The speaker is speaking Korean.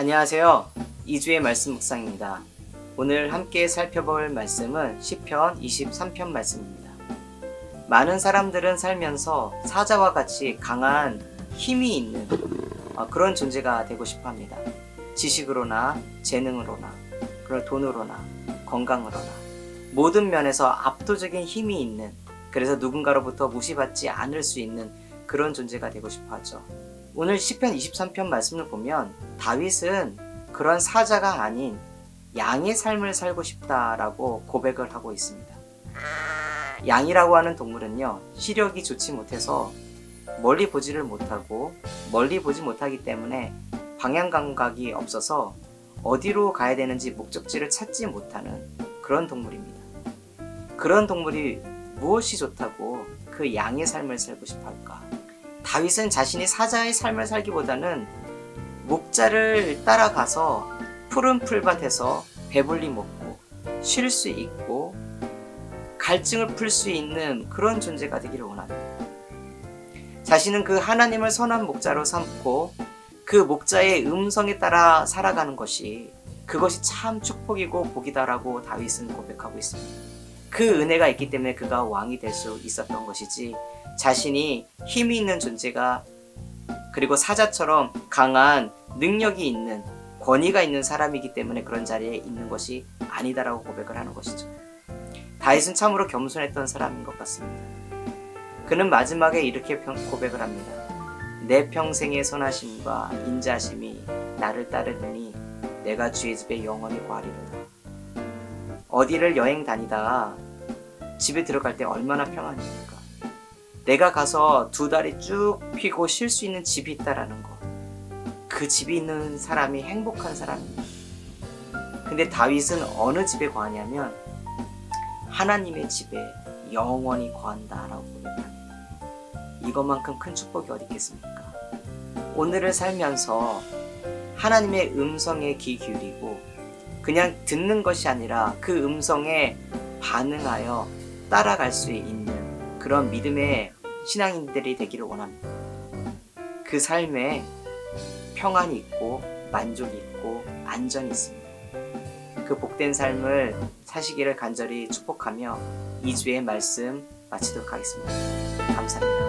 안녕하세요. 2주의 말씀 묵상입니다. 오늘 함께 살펴볼 말씀은 시편 23편 말씀입니다. 많은 사람들은 살면서 사자와 같이 강한 힘이 있는 어, 그런 존재가 되고 싶어 합니다. 지식으로나 재능으로나 그런 돈으로나 건강으로나 모든 면에서 압도적인 힘이 있는 그래서 누군가로부터 무시받지 않을 수 있는 그런 존재가 되고 싶어 하죠. 오늘 시편 23편 말씀을 보면 다윗은 그런 사자가 아닌 양의 삶을 살고 싶다라고 고백을 하고 있습니다. 양이라고 하는 동물은요, 시력이 좋지 못해서 멀리 보지를 못하고 멀리 보지 못하기 때문에 방향 감각이 없어서 어디로 가야 되는지 목적지를 찾지 못하는 그런 동물입니다. 그런 동물이 무엇이 좋다고 그 양의 삶을 살고 싶어 할까? 다윗은 자신이 사자의 삶을 살기보다는 목자를 따라가서 푸른 풀밭에서 배불리 먹고 쉴 수 있고 갈증을 풀 수 있는 그런 존재가 되기를 원합니다. 자신은 그 하나님을 선한 목자로 삼고 그 목자의 음성에 따라 살아가는 것이 그것이 참 축복이고 복이다라고 다윗은 고백하고 있습니다. 그 은혜가 있기 때문에 그가 왕이 될 수 있었던 것이지 자신이 힘이 있는 존재가 그리고 사자처럼 강한 능력이 있는 권위가 있는 사람이기 때문에 그런 자리에 있는 것이 아니다라고 고백을 하는 것이죠. 다윗은 참으로 겸손했던 사람인 것 같습니다. 그는 마지막에 이렇게 평- 고백을 합니다. 내 평생의 선하심과 인자심이 나를 따르느니 내가 주의 집에 영원히 거하리로다. 어디를 여행 다니다 집에 들어갈 때 얼마나 평안입니까? 내가 가서 두 다리 쭉 펴고 쉴 수 있는 집이 있다라는 거. 그 집이 있는 사람이 행복한 사람입니다. 근데 다윗은 어느 집에 거하냐면 하나님의 집에 영원히 거한다라고 고백합니다. 이것만큼 큰 축복이 어디 있겠습니까? 오늘을 살면서 하나님의 음성에 귀 기울이고 그냥 듣는 것이 아니라 그 음성에 반응하여 따라갈 수 있는 그런 믿음의 신앙인들이 되기를 원합니다. 그 삶에 평안이 있고 만족이 있고 안전이 있습니다. 그 복된 삶을 사시기를 간절히 축복하며 2주의 말씀 마치도록 하겠습니다.